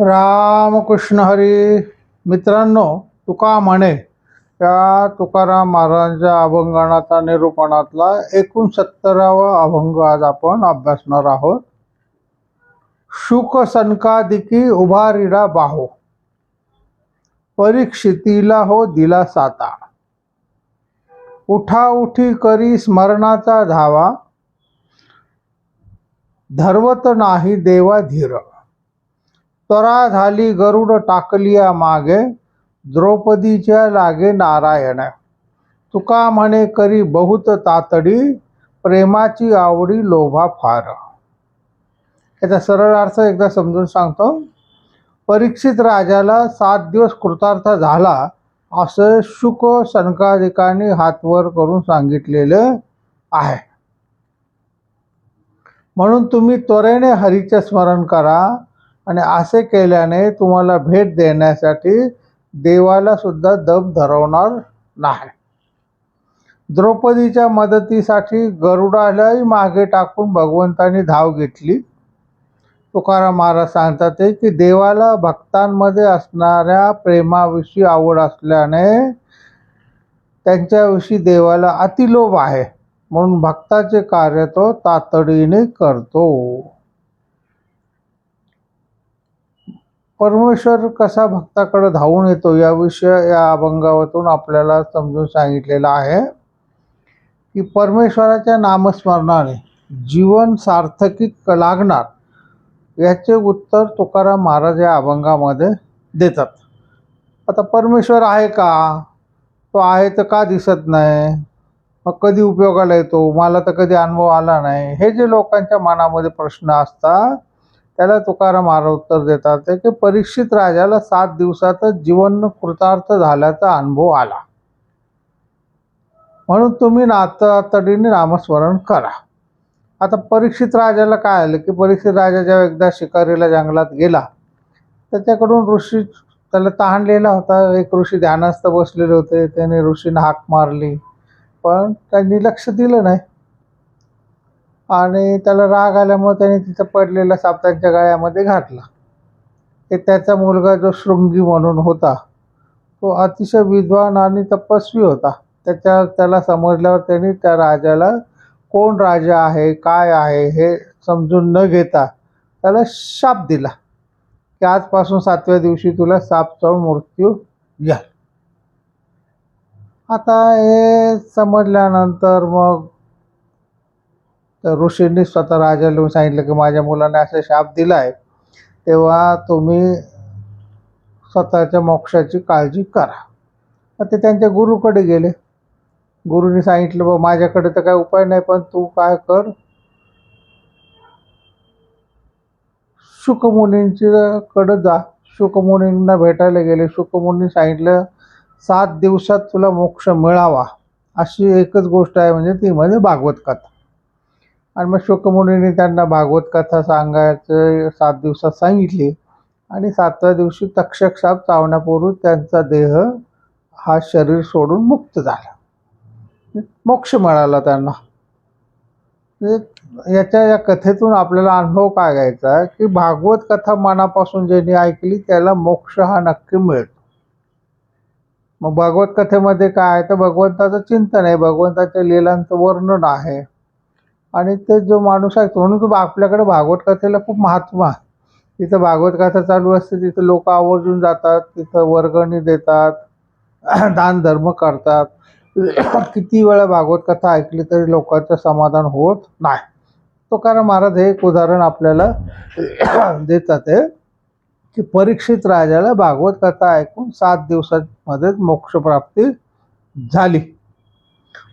रामकृष्ण हरी. मित्रांनो तुका म्हणे या तुकाराम महाराजांच्या अभंगणाचा निरूपणातला एकोणसत्तरावा अभंग आज आपण अभ्यासणार आहोत. शुक सनकादिकी उभारिडा बाहो. परीक्षितीला हो दिला साता. उठा उठी करी स्मरणाचा धावा. धरवत नाही देवा धीर. त्वरा झाली गरुड टाकलिया मागे द्रौपदीच्या लागे नारायण. तुका म्हणे करी बहुत तातडी प्रेमाची आवडी लोभा फार. याचा सरळ अर्थ एकदा समजून सांगतो. परीक्षित राजाला सात दिवस कृतार्थ झाला असं शुक सनकाधिकांनी हातवर करून सांगितलेलं आहे. म्हणून तुम्ही त्वरेने हरीचे स्मरण करा. आणि असे केल्याने तुम्हाला भेट देण्यासाठी देवाला सुद्धा दम धरवणार नाही. द्रौपदीच्या मदतीसाठी गरुडालाही मागे टाकून भगवंतांनी धाव घेतली. तुकाराम महाराज सांगतात ते की देवाला भक्तांमध्ये असणाऱ्या प्रेमाविषयी आवड असल्याने त्यांच्याविषयी देवाला अतिलोभ आहे. म्हणून भक्ताचे कार्य तो तातडीने करतो. परमेश्वर कसा भक्ताकडे धावून येतो याविषयी या अभंगावतून आपल्याला समजून सांगितलेलं आहे की परमेश्वराच्या नामस्मरणाने जीवन सार्थकीत लागणार याचे उत्तर तुकाराम महाराज या अभंगामध्ये देतात. आता परमेश्वर आहे का? तो आहे तर का दिसत नाही? मग कधी उपयोगाला येतो? मला तर कधी अनुभव आला नाही. हे जे लोकांच्या मनामध्ये प्रश्न असतात त्याला तुकाराम महाराज उत्तर देतात ते की परीक्षित राजाला सात दिवसातच जीवन कृतार्थ झाल्याचा अनुभव आला. म्हणून तुम्ही नातातडीने नामस्मरण करा. आता परीक्षित राजाला काय आलं की परीक्षित राजा जेव्हा एकदा शिकारीला जंगलात गेला त्याच्याकडून ऋषी त्याला तहानलेला होता. एक ऋषी ध्यानस्थ बसलेले होते त्याने ऋषीने हाक मारली पण त्यांनी लक्ष दिलं नाही. आणि त्याला राग आल्यामुळे त्याने तिथं पडलेला साप त्यांच्या गळ्यामध्ये घातला. ते त्याचा मुलगा जो शृंगी म्हणून होता तो अतिशय विद्वान आणि तपस्वी होता. त्याच्या त्याला समजल्यावर त्यांनी त्या राजाला कोण राजा आहे? काय आहे? हे समजून न घेता त्याला शाप दिला की आजपासून सातव्या दिवशी तुला साप चावून मृत्यू घ्या आता हे समजल्यानंतर मग तर ऋषींनी स्वतः राजाला येऊन सांगितलं की माझ्या मुलाने असा शाप दिला आहे तेव्हा तुम्ही स्वतःच्या मोक्षाची काळजी करा. मग ते त्यांच्या गुरुकडे गेले. गुरुनी सांगितलं बा माझ्याकडे तर काही उपाय नाही पण तू काय कर शुकमुनींच्याकडं जा. शुकमुनींना भेटायला गेले. शुकमुनी सांगितलं सात दिवसात तुला मोक्ष मिळावा. अशी एकच गोष्ट आहे म्हणजे ती म्हणजे भागवत कथा. आणि मग शुकमुनीने त्यांना भागवत कथा सांगायचं सात दिवसात सांगितली. आणि सातव्या दिवशी तक्षक साप चावण्यापूर्वी त्यांचा देह हा शरीर सोडून मुक्त झाला. मोक्ष मिळाला त्यांना. म्हणजे याच्या या कथेतून आपल्याला अनुभव काय घ्यायचा की भागवत कथा मनापासून ज्यांनी ऐकली त्याला मोक्ष हा नक्की मिळतो. मग भागवत कथेमध्ये काय आहे? तर भगवंताचं चिंतन आहे. भगवंताच्या लिलांचं वर्णन आहे. आणि ते जो माणूस आहे म्हणून तो आपल्याकडे भागवत कथेला खूप महत्त्व आहे. तिथं भागवत कथा चालू असते तिथं लोक आवर्जून जातात तिथं वर्गणी देतात दान धर्म करतात. किती वेळा भागवत कथा ऐकली तरी लोकांचं समाधान होत नाही. तो कारण महाराज हे एक उदाहरण आपल्याला देतात आहे की परीक्षित राजाला भागवत कथा ऐकून सात दिवसांमध्येच मोक्षप्राप्ती झाली.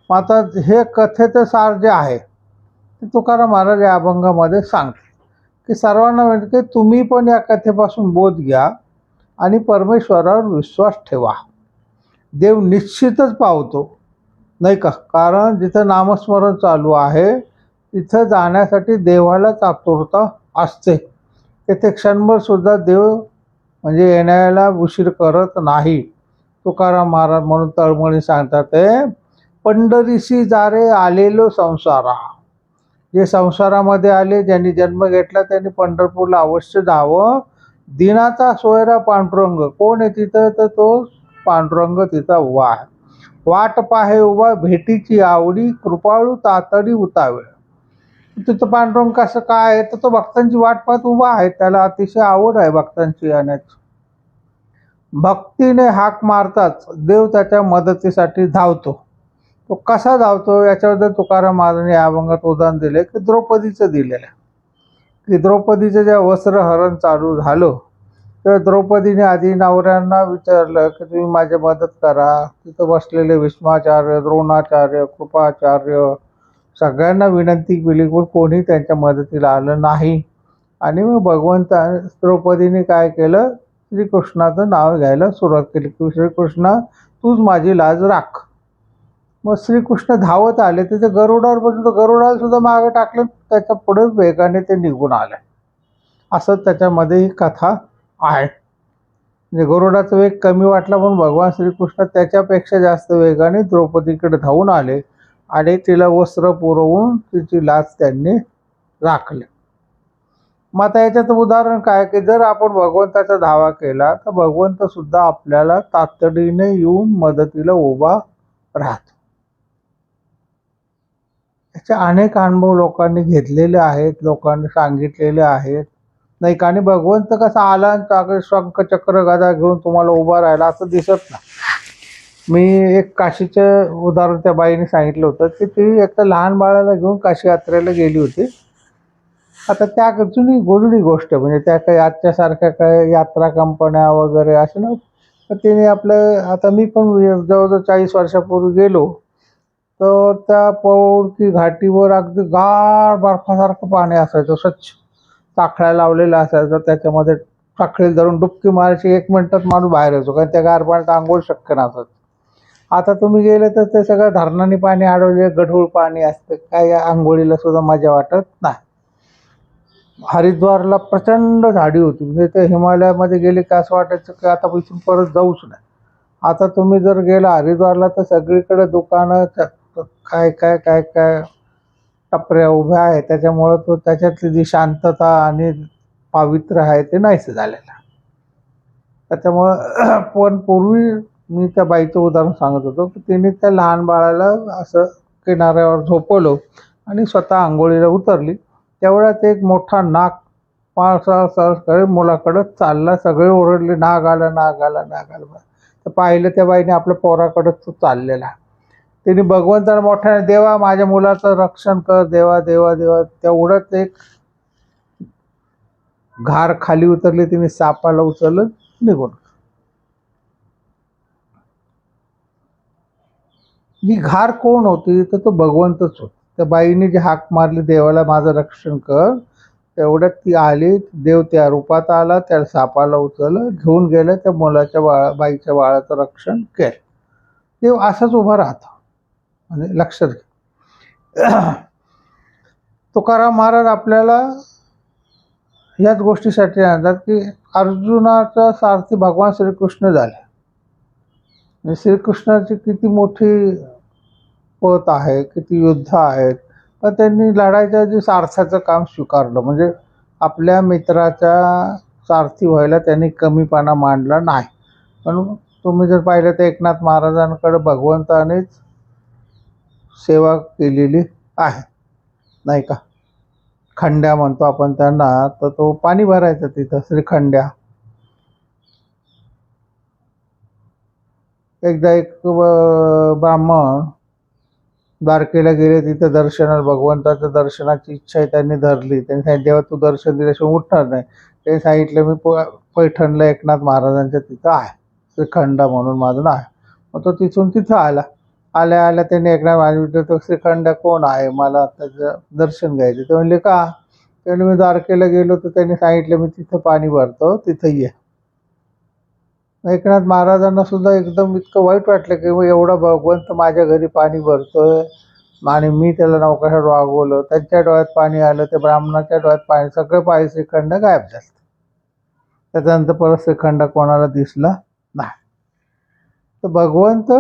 मग आता हे कथेचं सार जे आहे ते तुकाराम महाराज या अभंगामध्ये सांगते की सर्वांना म्हणजे की तुम्ही पण या कथेपासून बोध घ्या आणि परमेश्वरावर विश्वास ठेवा. देव निश्चितच पावतो. नाही का? कारण जिथं नामस्मरण चालू आहे तिथं जाण्यासाठी देवालाच आतुरता असते. तेथे क्षणभरसुद्धा देव म्हणजे येण्याला उशीर करत नाही. तुकाराम महाराज म्हणून तळमळी सांगतात ते पंढरीशी जारे आलेलो संसारा. जे संसारामध्ये आले ज्यांनी जन्म घेतला त्यांनी पंढरपूरला अवश्य जावं. दिनाचा सोयरा पांडुरंग. कोण आहे तिथं? तर तो पांडुरंग तिथं उभा आहे. वाट पाहे उभा भेटीची आवडी कृपाळू तातडी उतावेळ. तिथं पांडुरंग कसं काय आहे? तर तो भक्तांची वाट पाहत उभा आहे. त्याला अतिशय आवड आहे भक्तांची येण्याची. भक्तीने हाक मारताच देव त्याच्या मदतीसाठी धावतो. तो कसा धावतो याच्याबद्दल तुकाराम महाराजांनी या अभंगात उदाहरण दिले की द्रौपदीचं दिलेलं की द्रौपदीचं जेव्हा वस्त्रहरण चालू झालं तर द्रौपदीने आधी नवऱ्यांना विचारलं की तुम्ही माझी मदत करा. तिथं बसलेले विष्माचार्य द्रोणाचार्य कृपाचार्य सगळ्यांना विनंती केली पण कोणी त्यांच्या मदतीला आलं नाही. आणि मग भगवंता द्रौपदीने काय केलं? श्रीकृष्णाचं नाव घ्यायला सुरुवात केली की श्रीकृष्ण तूच माझी लाज राख. मग श्रीकृष्ण धावत आले. तिथे गरुडावर बसून तर गरुडाला सुद्धा मागे टाकलं. त्याच्या पुढे वेगाने ते निघून आले. असं त्याच्यामध्ये ही कथा आहे. म्हणजे गरुडाचा वेग कमी वाटला पण भगवान श्रीकृष्ण त्याच्यापेक्षा जास्त वेगाने द्रौपदीकडे धावून आले आणि तिला वस्त्र पुरवून तिची लाच त्यांनी राखली. मग आता याच्यात उदाहरण काय? की जर आपण भगवंताचा धावा केला तर भगवंत सुद्धा आपल्याला तातडीने येऊन मदतीला उभा राहतो. याचे अनेक अनुभव लोकांनी घेतलेले आहेत लोकांनी सांगितलेले आहेत. नाही का आणि भगवंत कसा आला आणि चांगले शंख चक्र गदा घेऊन तुम्हाला उभा राहिला असं दिसत नाही. मी एक काशीचं उदाहरण त्या बाईने सांगितलं होतं की ती एका लहान बाळाला घेऊन काशी यात्रेला गेली होती. आता त्या जुनी जुनी गोष्ट म्हणजे त्या काही आजच्यासारख्या काय यात्रा कंपन्या वगैरे असे ना तिने आपलं आता मी पण जवळजवळ चाळीस वर्षापूर्वी गेलो. तर त्या पौडकी घाटीवर अगदी गार बर्फासारखं पाणी असायचं स्वच्छ. साखळ्या लावलेलं असायचं त्याच्यामध्ये साखळी धरून डुबकी मारायची एक मिनटात माणूस बाहेर येतो कारण त्या गार पाण्यात आंघोळ शक्य नसत आता तुम्ही गेले तर ते सगळं धरणाने पाणी अडवले गढूळ पाणी असतं काही आंघोळीला सुद्धा मजा वाटत नाही. हरिद्वारला प्रचंड झाडी होती म्हणजे ते हिमालयामध्ये गेले की असं वाटायचं की आता इथून परत जाऊच नाही. आता तुम्ही जर गेला हरिद्वारला तर सगळीकडे दुकानं काय काय काय काय टपऱ्या उभ्या आहे त्याच्यामुळं तो त्याच्यातली जी शांतता आणि पावित्र्य आहे ते नाहीच झालेलं. त्याच्यामुळं पण पूर्वी मी त्या बाईचं उदाहरण सांगत होतो की तिने त्या लहान बाळाला असं किनाऱ्यावर झोपवलं आणि स्वतः आंघोळीला उतरली. तेवढ्यात एक मोठा नाग पावसाळा मुलाकडं चालला. सगळे ओरडले नाग आला नाग आला नाग आला. तर पाहिलं त्या बाईने आपल्या पोराकडं तो चाललेला. तिने भगवंताला मोठ्याने देवा माझ्या मुलाचं रक्षण कर देवा देवा देवा. तेवढंच एक घार खाली उतरली तिने सापाला उचललं निघून ही घार कोण होती? तर तो भगवंतच होता. त्या बाईने जी हाक मारली देवाला माझं रक्षण कर तेवढ्यात ती आली देव त्या रूपात आला त्या सापाला उचललं घेऊन गेलं त्या मुलाच्या बाळा बाईच्या बाळाचं रक्षण केलं. देव असाच उभा राहतो. म्हणजे लक्षात घ्या. तुकाराम महाराज आपल्याला याच गोष्टीसाठी आणतात की अर्जुनाचा सारथी भगवान श्रीकृष्ण झाले. श्रीकृष्णाची किती मोठी पत आहे किती युद्ध आहेत पण त्यांनी लढायच्या आधी सारथ्याचं काम स्वीकारलं. म्हणजे आपल्या मित्राच्या सारथी व्हायला त्यांनी कमीपणा मांडला नाही. पण तुम्ही जर पाहिलं तर एकनाथ महाराजांकडे भगवंतानेच सेवा केलेली आहे. नाही का? खंड्या म्हणतो आपण त्यांना तर तो पाणी भरायचा तिथं श्रीखंड्या. एकदा एक ब्राह्मण द्वारकेला गेले तिथं दर्शनाला भगवंताच्या दर्शनाची इच्छा आहे त्यांनी धरली. त्यांनी सांगितलं देवा तू दर्शन दिल्याशिवाय उठणार नाही. ते सांगितलं मी प पैठणला एकनाथ महाराजांच्या तिथं आहे. श्रीखंड म्हणून माझं नाव आहे. मग तो तिथून तिथं आला. आल्या आल्या त्यांनी एकनाथ महाराज विचारतो श्रीखंड कोण आहे? मला त्याचं दर्शन घ्यायचं ते म्हणले का? ते मी द्वारकेला गेलो तर त्यांनी सांगितलं मी तिथं पाणी भरतो तिथं ये. एकनाथ महाराजांना सुद्धा एकदम इतकं वाईट वाटलं की मग एवढा भगवंत माझ्या घरी पाणी भरतोय आणि मी त्याला नौकाशात वागवलं. त्यांच्या डोळ्यात पाणी आलं ते ब्राह्मणाच्या डोळ्यात पाणी सगळं पाणी श्रीखंड गायब झालं. त्याच्यानंतर परत श्रीखंड कोणाला दिसला नाही. तर भगवंत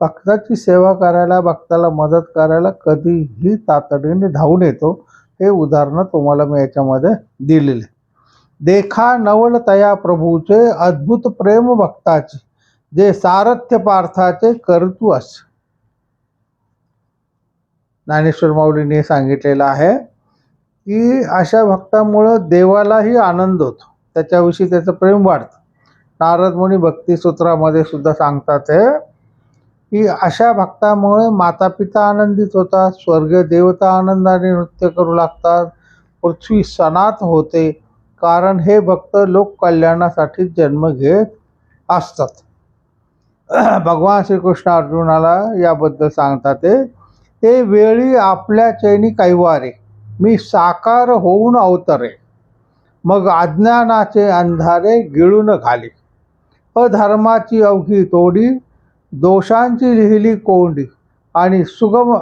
भक्ताची सेवा करायला भक्ताला मदत करायला कधीही तातडीने धावून येतो हे उदाहरणं तुम्हाला मी याच्यामध्ये दिलेले. देखा नवल तया प्रभूचे अद्भुत प्रेम भक्ताचे जे सारथ्य पार्थाचे करतू अस. ज्ञानेश्वर माऊलीने सांगितलेलं आहे की अशा भक्तामुळं देवालाही आनंद होतो त्याच्याविषयी त्याचं प्रेम वाढतं. नारद मुनी भक्तिसूत्रामध्ये सुद्धा सांगतात हे की अशा भक्तामुळे माता पिता आनंदित होतात स्वर्गीय देवता आनंदाने नृत्य करू लागतात पृथ्वी सनात होते. कारण हे भक्त लोककल्याणासाठी जन्म घेत असतात. भगवान श्रीकृष्ण अर्जुनाला याबद्दल सांगतात ते ते वेळी आपल्या चैनी कैवारे मी साकार होऊन अवतरे. मग अज्ञानाचे अंधारे गिळून घाली. अधर्माची अवघी तोडी दोषांची लिहिली कोंडी आणि सुगम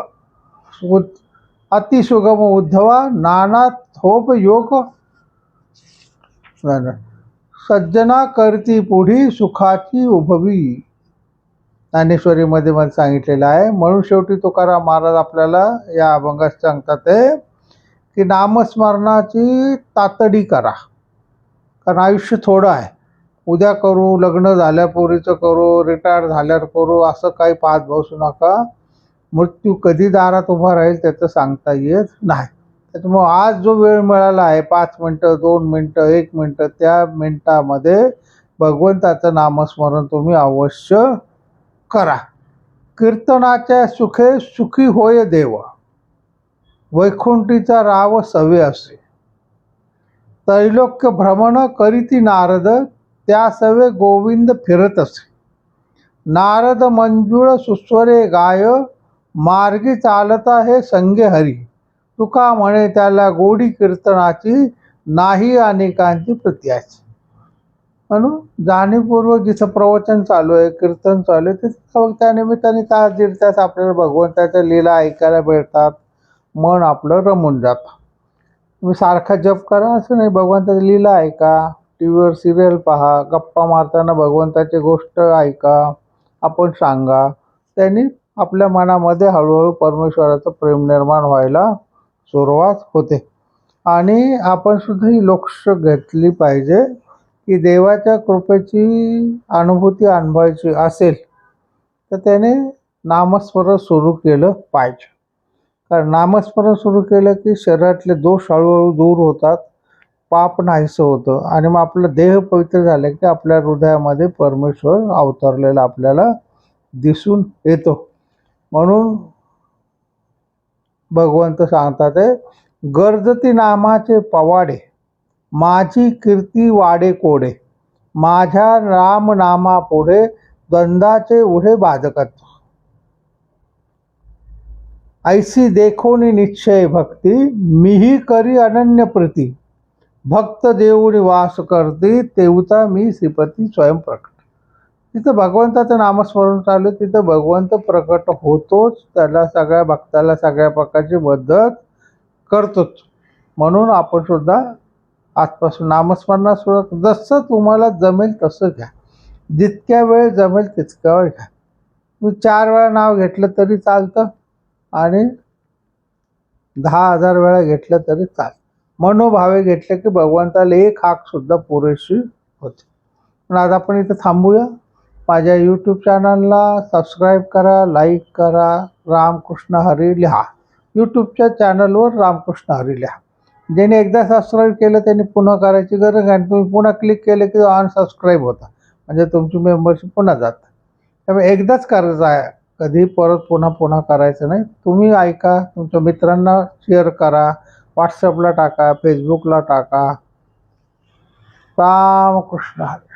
अतिसुगम उद्धवा नाना थोप योग सज्जना करती पुढी सुखाची उभवी. ज्ञानेश्वरीमध्ये मला सांगितलेलं आहे म्हणून शेवटी तुकाराम महाराज आपल्याला या अभंगात सांगतात आहे की नामस्मरणाची तातडी करा. कारण आयुष्य थोडं आहे. उद्या करू लग्न झाल्या पोरीचं करू रिटायर झाल्यावर करू असं काही पाहत बसू नका. मृत्यू कधी दारात उभा राहील त्याचं सांगता येत नाही. त्याच्यामुळं आज जो वेळ मिळाला आहे पाच मिनटं दोन मिनटं एक मिनटं त्या मिनटामध्ये भगवंताचं नामस्मरण तुम्ही अवश्य करा. कीर्तनाच्या सुखे सुखी होय देव. वैकुंठीचा राव सवे असे. त्रैलोक्य भ्रमण करीती नारद त्या सवे गोविंद फिरत असे. नारद मंजुळ सुस्वरे गाय मार्गी चालता हे संगे हरी. तुका म्हणे त्याला गोडी कीर्तनाची नाही अनेकांची प्रत्याची म्हणून जाणीवपूर्वक जिथं प्रवचन चालू आहे कीर्तन चालू आहे तिथं त्या निमित्ताने तास दीड तास आपल्याला भगवंताच्या लीला ऐकायला भेटतात मन आपलं रमून जातं. तुम्ही सारखा जप करा असं नाही भगवंताची लीला ऐका. टी व्हीवर सिरियल पहा गप्पा मारताना भगवंताची गोष्ट ऐका आपण सांगा. त्यांनी आपल्या मनामध्ये हळूहळू परमेश्वराचं प्रेम निर्माण व्हायला सुरुवात होते. आणि आपण सुद्धा ही लक्ष घेतली पाहिजे की देवाच्या कृपेची अनुभूती अनुभवायची असेल तर त्याने नामस्मरण सुरू केलं पाहिजे. कारण नामस्मरण सुरू केलं की शरीरातले दोष हळूहळू दूर होतात. पाप नाहीसं होतं. आणि मग आपलं देह पवित्र झालं की आपल्या हृदयामध्ये परमेश्वर अवतरलेला आपल्याला दिसून येतो. म्हणून भगवंत सांगतात आहे गर्जती नामाचे पवाडे माझी कीर्ती वाडे कोडे माझ्या राम नामा पुढे द्वंद्वाचे उढे बाधकत ऐसी देखोनी निश्चय भक्ती मीही करी अनन्य प्रीती भक्त देऊनी वास करते तेवता मी श्रीपती स्वयंप्रकट तिथं भगवंताचं नामस्मरण चालू तिथं भगवंत प्रकट होतोच. त्याला सगळ्या भक्ताला सगळ्या प्रकारची मदत करतोच. म्हणून आपण सुद्धा आजपासून नामस्मरणात सुरुवात जसं तुम्हाला जमेल तसं घ्या. जितक्या वेळ जमेल तितक्या वेळ घ्या. तुम्ही चार वेळा नाव घेतलं तरी चालतं आणि दहा हजार वेळा घेतलं तरी चालतं. मनोभावे घेतले की भगवंताला एक हाकसुद्धा पुरेशी होते. पण आज आपण इथं थांबूया. माझ्या यूट्यूब चॅनलला सबस्क्राईब करा लाईक करा रामकृष्ण हरी लिहा. यूट्यूबच्या चॅनलवर रामकृष्ण हरी लिहा. ज्याने एकदा सबस्क्राईब केलं त्यांनी पुन्हा करायची गरज आहे. आणि तुम्ही पुन्हा क्लिक केलं की अनसबस्क्राईब होता. म्हणजे तुमची मेंबरशिप पुन्हा जातं. त्यामुळे एकदाच करायचं आहे. कधी परत पुन्हा पुन्हा करायचं नाही. तुम्ही ऐका. तुमच्या मित्रांना शेअर करा. व्हॉट्सअपला टाका फेसबुकला टाका. रामकृष्ण हरी.